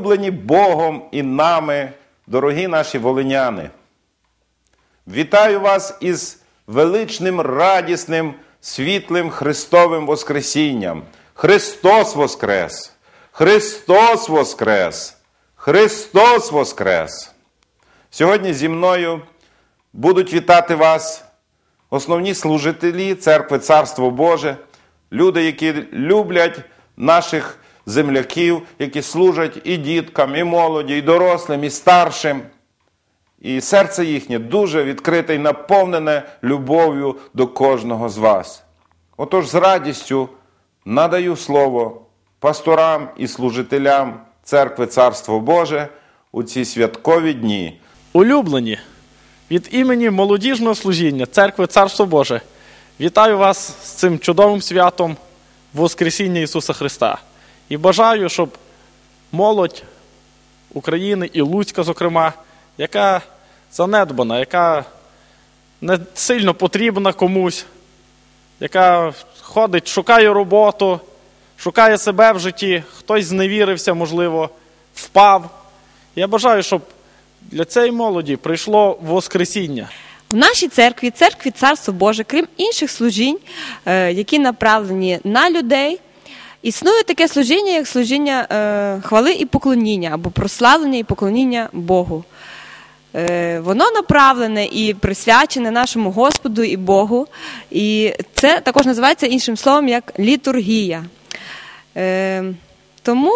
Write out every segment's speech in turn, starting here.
улюблені Богом і нами, дорогі наші волиняни. Вітаю вас із величним, радісним, світлим Христовим Воскресінням. Христос Воскрес! Христос Воскрес! Христос Воскрес! Сьогодні зі мною будуть вітати вас основні служителі церкви Царство Боже, люди, які люблять наших земляків, які служать і діткам, і молоді, і дорослим, і старшим. І серце їхнє дуже відкрите і наповнене любов'ю до кожного з вас. Отож, з радістю надаю слово пасторам і служителям церкви Царство Боже у ці святкові дні. Улюблені, від імені молодіжного служіння Церкви Царство Боже, вітаю вас з цим чудовим святом Воскресіння Ісуса Христа. І бажаю, щоб молодь України і Луцька, зокрема, яка занедбана, яка не сильно потрібна комусь, яка ходить, шукає роботу, шукає себе в житті, хтось зневірився, можливо, впав. Я бажаю, щоб для цієї молоді прийшло Воскресіння. В нашій церкві, церкві Царство Боже, крім інших служінь, е, які направлені на людей, існує таке служіння, як служіння е, хвали і поклоніння або прославлення і поклоніння Богу. Е, Воно направлене і присвячене нашому Господу і Богу. І це також називається іншим словом як літургія. Е, Тому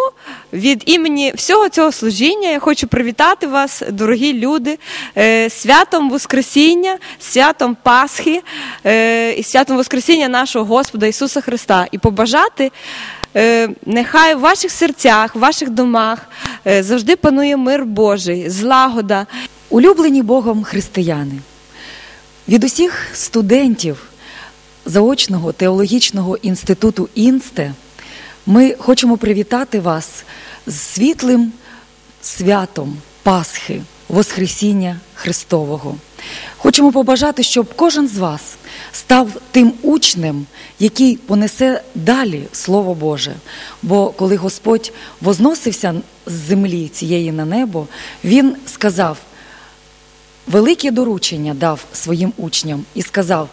від імені всього цього служіння я хочу привітати вас, дорогі люди, е, святом Воскресіння, святом Пасхи е, і святом Воскресіння нашого Господа Ісуса Христа і побажати. е, Нехай в ваших серцях, в ваших домах завжди панує мир Божий, злагода. Улюблені Богом християни, від усіх студентів заочного теологічного інституту Інсте ми хочемо привітати вас з світлим святом Пасхи, Воскресіння Христового. Хочемо побажати, щоб кожен з вас став тим учнем, який понесе далі Слово Боже. Бо коли Господь возносився з землі цієї на небо, Він сказав, велике доручення дав своїм учням і сказав: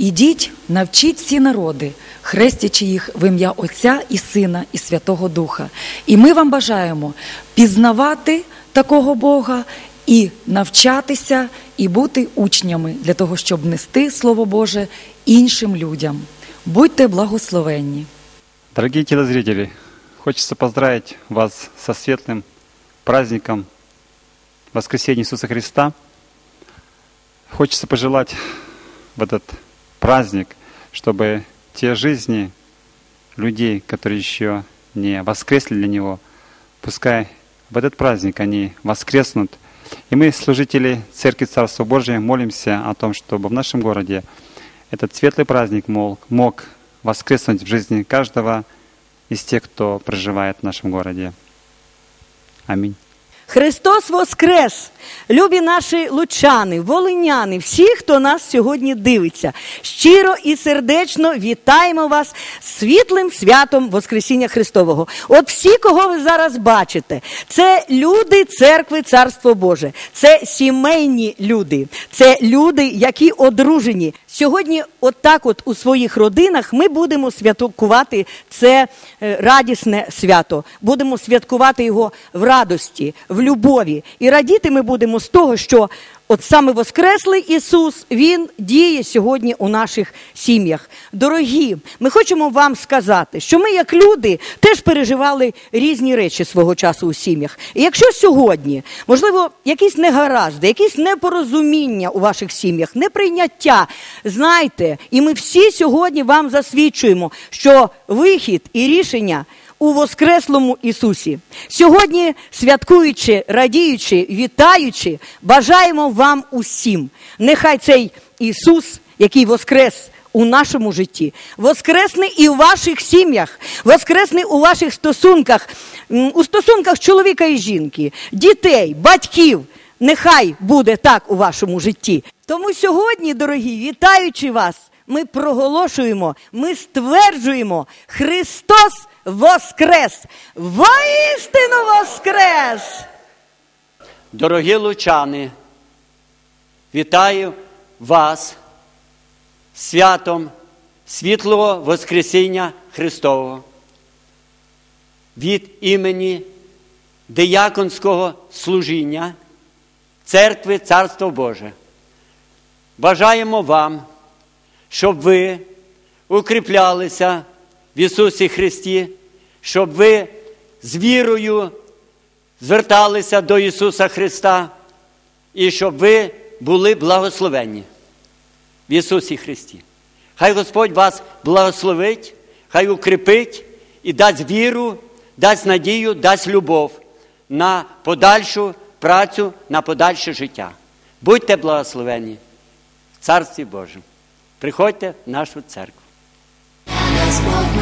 Ідіть, навчіть всі народи, хрестячи їх в ім'я Отця і Сина і Святого Духа. І ми вам бажаємо пізнавати такого Бога і навчатися, і бути учнями для того, щоб нести Слово Боже іншим людям. Будьте благословенні! Дорогие телезрители, хочется поздравить вас со светлым праздником Воскресения Иисуса Христа. Хочется пожелать в этот праздник, чтобы те жизни людей, которые еще не воскресли для Него, пускай в этот праздник они воскреснут. И мы, служители Церкви Царства Божия, молимся о том, чтобы в нашем городе этот светлый праздник мог, мог воскреснуть в жизни каждого из тех, кто проживает в нашем городе. Аминь. Христос Воскрес! Любі наші лучани, волиняни, всі, хто нас сьогодні дивиться, щиро і сердечно вітаємо вас світлим святом Воскресіння Христового. От всі, кого ви зараз бачите, це люди церкви Царство Боже, це сімейні люди, це люди, які одружені. Сьогодні, от от у своїх родинах, ми будемо святкувати це е, радісне свято. Будемо святкувати його в радості, в любові. І радіти ми будемо з того, що от саме Воскреслий Ісус, Він діє сьогодні у наших сім'ях. Дорогі, ми хочемо вам сказати, що ми, як люди, теж переживали різні речі свого часу у сім'ях. І якщо сьогодні, можливо, якісь негаразди, якісь непорозуміння у ваших сім'ях, неприйняття, знайте, і ми всі сьогодні вам засвідчуємо, що вихід і рішення у Воскреслому Ісусі. Сьогодні, святкуючи, радіючи, вітаючи, бажаємо вам усім. Нехай цей Ісус, який воскрес у нашому житті, воскресне і у ваших сім'ях, воскресне у ваших стосунках, у стосунках чоловіка і жінки, дітей, батьків. Нехай буде так у вашому житті. Тому сьогодні, дорогі, вітаючи вас, ми проголошуємо, ми стверджуємо, Христос воскрес! Воістину воскрес! Дорогі лучани, вітаю вас святом світлого Воскресіння Христового від імені дияконського служіння Церкви Царство Боже. Бажаємо вам, щоб ви укріплялися в Ісусі Христі, щоб ви з вірою зверталися до Ісуса Христа і щоб ви були благословенні в Ісусі Христі. Хай Господь вас благословить, хай укріпить і дасть віру, дасть надію, дасть любов на подальшу працю, на подальше життя. Будьте благословені в Царстві Божому. Приходьте в нашу церкву.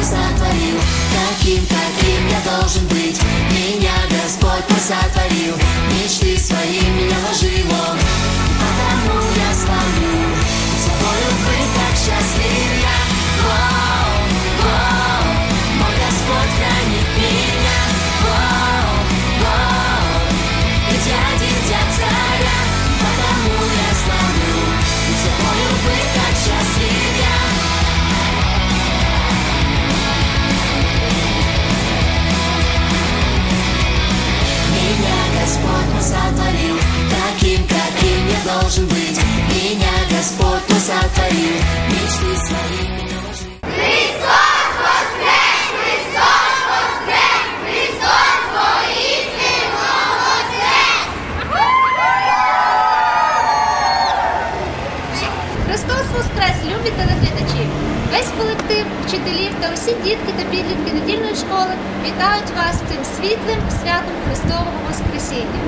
Сотворил, таким, каким я должен быть. Меня Господь посотворил мечты свои меня вложил вітають вас цим світлим святом Христового Воскресіння.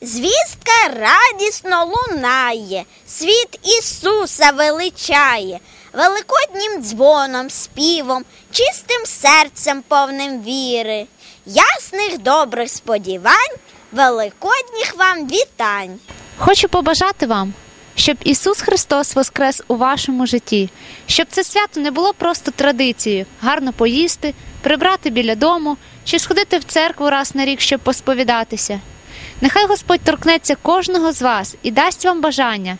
Звістка радісно лунає, світ Ісуса величає, великоднім дзвоном, співом, чистим серцем повним віри, ясних добрих сподівань, великодніх вам вітань. Хочу побажати вам, щоб Ісус Христос воскрес у вашому житті, щоб це свято не було просто традицією, гарно поїсти, прибрати біля дому чи сходити в церкву раз на рік, щоб посповідатися. Нехай Господь торкнеться кожного з вас і дасть вам бажання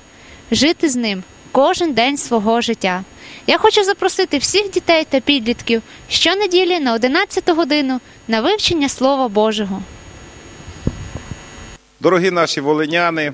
жити з ним кожен день свого життя. Я хочу запросити всіх дітей та підлітків щонеділі на 11 годину на вивчення Слова Божого. Дорогі наші волиняни,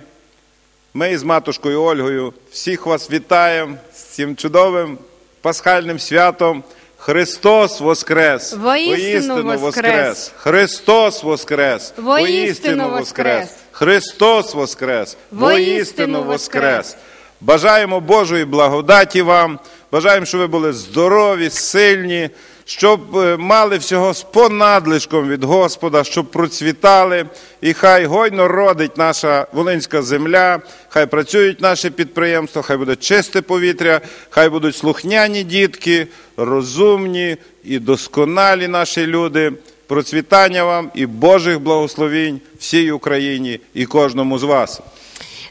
ми з матушкою Ольгою всіх вас вітаємо з цим чудовим пасхальним святом. Христос Воскрес! Воістину воскрес! Христос Воскрес! Воістину воскрес! Христос Воскрес! Воістину воскрес! Бажаємо Божої благодаті вам, бажаємо, щоб ви були здорові, сильні, щоб е, мали всього з понадлишком від Господа, щоб процвітали, і хай гойно родить наша волинська земля, хай працюють наші підприємства, хай буде чисте повітря, хай будуть слухняні дітки, розумні і досконалі наші люди. Процвітання вам і Божих благословінь всій Україні і кожному з вас.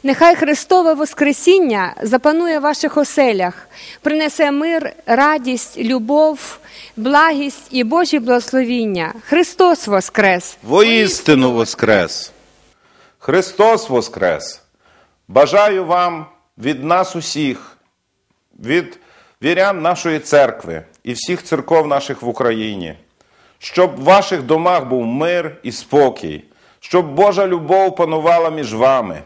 Нехай Христове Воскресіння запанує в ваших оселях, принесе мир, радість, любов, благість і Божі благословіння. Христос Воскрес! Воістину Воскрес! Христос Воскрес! Бажаю вам від нас усіх, від вірян нашої церкви і всіх церков наших в Україні, щоб в ваших домах був мир і спокій, щоб Божа любов панувала між вами,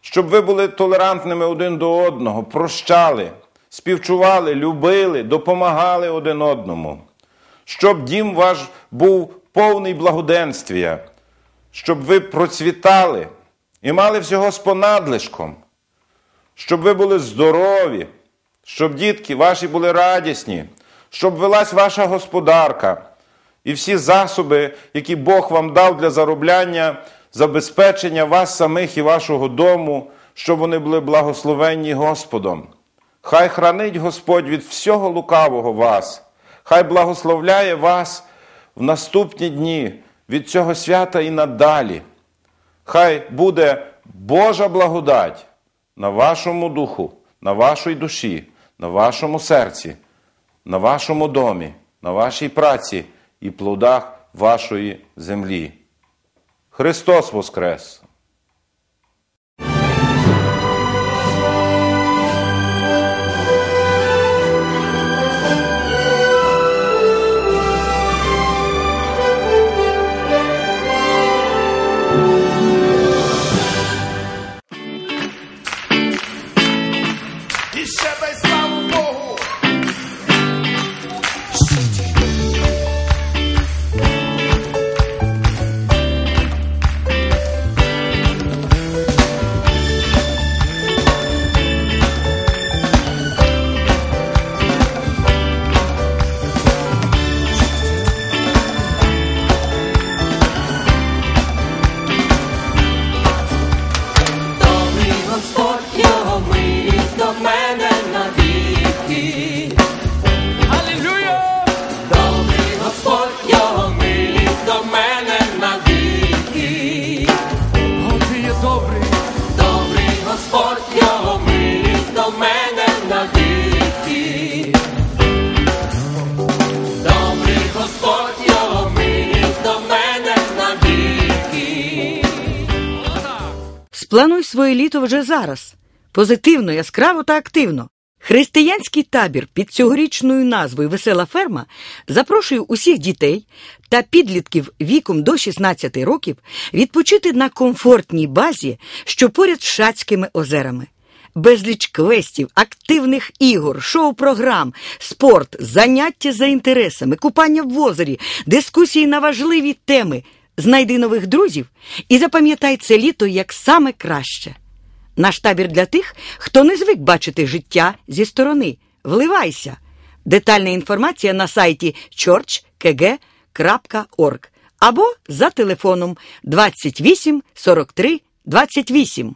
щоб ви були толерантними один до одного, прощали, співчували, любили, допомагали один одному, щоб дім ваш був повний благоденствія, щоб ви процвітали і мали всього з понадлишком, щоб ви були здорові, щоб дітки ваші були радісні, щоб велась ваша господарка і всі засоби, які Бог вам дав для заробляння, забезпечення вас самих і вашого дому, щоб вони були благословенні Господом. Хай хранить Господь від всього лукавого вас, хай благословляє вас в наступні дні від цього свята і надалі. Хай буде Божа благодать на вашому духу, на вашій душі, на вашому серці, на вашому домі на вашій праці і плодах вашої землі. Христос Воскрес! Своє літо вже зараз. Позитивно, яскраво та активно. Християнський табір під цьогорічною назвою Весела ферма запрошує усіх дітей та підлітків віком до 16 років відпочити на комфортній базі, що поряд з Шацькими озерами. Безліч квестів, активних ігор, шоу-програм, спорт, заняття за інтересами, купання в озері, дискусії на важливі теми. Знайди нових друзів і запам'ятай це літо як саме краще. Наш табір для тих, хто не звик бачити життя зі сторони. Вливайся. Детальна інформація на сайті churchkg.org або за телефоном 28 43 28.